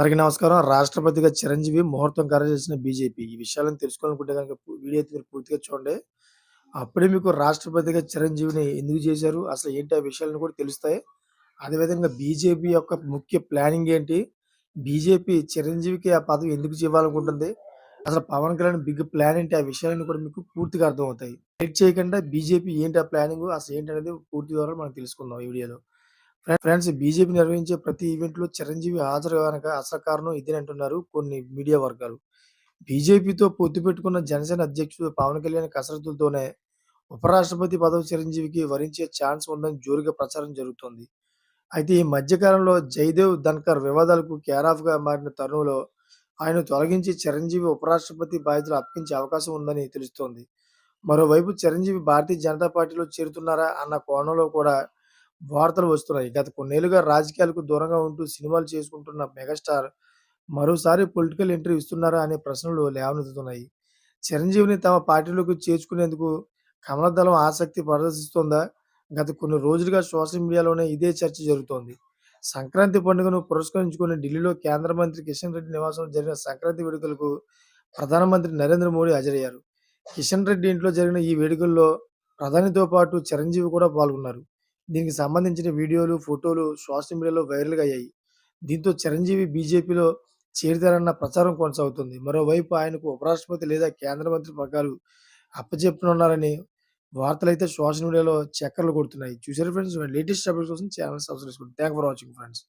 అందరికీ నమస్కారం. రాష్ట్రపతిగా చిరంజీవి ముహూర్తం ఖరారు చేసిన బీజేపీ. ఈ విషయాలను తెలుసుకోవాలనుకుంటే కనుక వీడియో అయితే మీరు పూర్తిగా చూడండి. అప్పుడే మీకు రాష్ట్రపతిగా చిరంజీవిని ఎందుకు చేశారు? అసలు ఏంటి ఆ విషయాలను కూడా తెలుస్తాయి. అదేవిధంగా బీజేపీ యొక్క ముఖ్య ప్లానింగ్ ఏంటి? బీజేపీ చిరంజీవికి ఆ పదవి ఎందుకు ఇవ్వాలనుకుంటుంది? అసలు పవన్ కళ్యాణ్ బిగ్ ప్లాన్ ఏంటి? ఆ విషయాలను కూడా మీకు పూర్తిగా అర్థమవుతాయి. లేట్ చేయకుండా బీజేపీ ఏంటి ఆ ప్లానింగ్ అసలు ఏంటనేది పూర్తి ద్వారా మనం తెలుసుకుందాం ఈ వీడియోలో. ఫ్రె ఫ్రెండ్స్ బీజేపీ నిర్వహించే ప్రతి ఈవెంట్‌లో చిరంజీవి హాజరు వెనక అసలు కారణం ఇదేనంటున్నారు కొన్ని మీడియా వర్గాలు. బీజేపీతో పొత్తు పెట్టుకున్న జనసేన అధ్యక్షుడు పవన్ కళ్యాణ్ కసరత్తులతోనే ఉపరాష్ట్రపతి పదవి చిరంజీవికి వరించే ఛాన్స్ ఉందని జోరుగా ప్రచారం జరుగుతోంది. అయితే ఈ మధ్య కాలంలో జయదేవ్ ధన్కర్ వివాదాలకు కేరాఫ్‌గా మారిన తరుణంలో ఆయన తొలగించి చిరంజీవి ఉపరాష్ట్రపతి బాధ్యతలు అప్పగించే అవకాశం ఉందని తెలుస్తోంది. మరోవైపు చిరంజీవి భారతీయ జనతా పార్టీలో చేరుతున్నారా అన్న కోణంలో కూడా వార్తలు వస్తున్నాయి. గత కొన్నేళ్ళుగా రాజకీయాలకు దూరంగా ఉంటూ సినిమాలు చేసుకుంటున్న మెగాస్టార్ మరోసారి పొలిటికల్ ఎంట్రీ ఇస్తున్నారా అనే ప్రశ్నలు లేవనెత్తుతున్నాయి. చిరంజీవిని తమ పార్టీలోకి చేర్చుకునేందుకు కమల దళం ఆసక్తి ప్రదర్శిస్తోందా? గత కొన్ని రోజులుగా సోషల్ మీడియాలోనే ఇదే చర్చ జరుగుతోంది. సంక్రాంతి పండుగను పురస్కరించుకుని ఢిల్లీలో కేంద్ర మంత్రి కిషన్ రెడ్డి నివాసంలో జరిగిన సంక్రాంతి వేడుకలకు ప్రధానమంత్రి నరేంద్ర మోడీ హాజరయ్యారు. కిషన్ రెడ్డి ఇంట్లో జరిగిన ఈ వేడుకల్లో ప్రధానితో పాటు చిరంజీవి కూడా పాల్గొన్నారు. దీనికి సంబంధించిన వీడియోలు, ఫోటోలు సోషల్ మీడియాలో వైరల్‌గా అయ్యాయి. దీంతో చిరంజీవి బీజేపీలో చేరుతారన్న ప్రచారం కొనసాగుతుంది. మరోవైపు ఆయనకు ఉపరాష్ట్రపతి లేదా కేంద్ర మంత్రి పగ్గాలు వార్తలు వార్తలైతే సోషల్ మీడియాలో చక్కర్లు కొడుతున్నాయి. చూసారు ఫ్రెండ్స్ లేటెస్ట్ అప్డేట్స్ కోసం ఛానల్ సబ్స్క్రైబ్ చేసుకోండి. Thank for watching friends.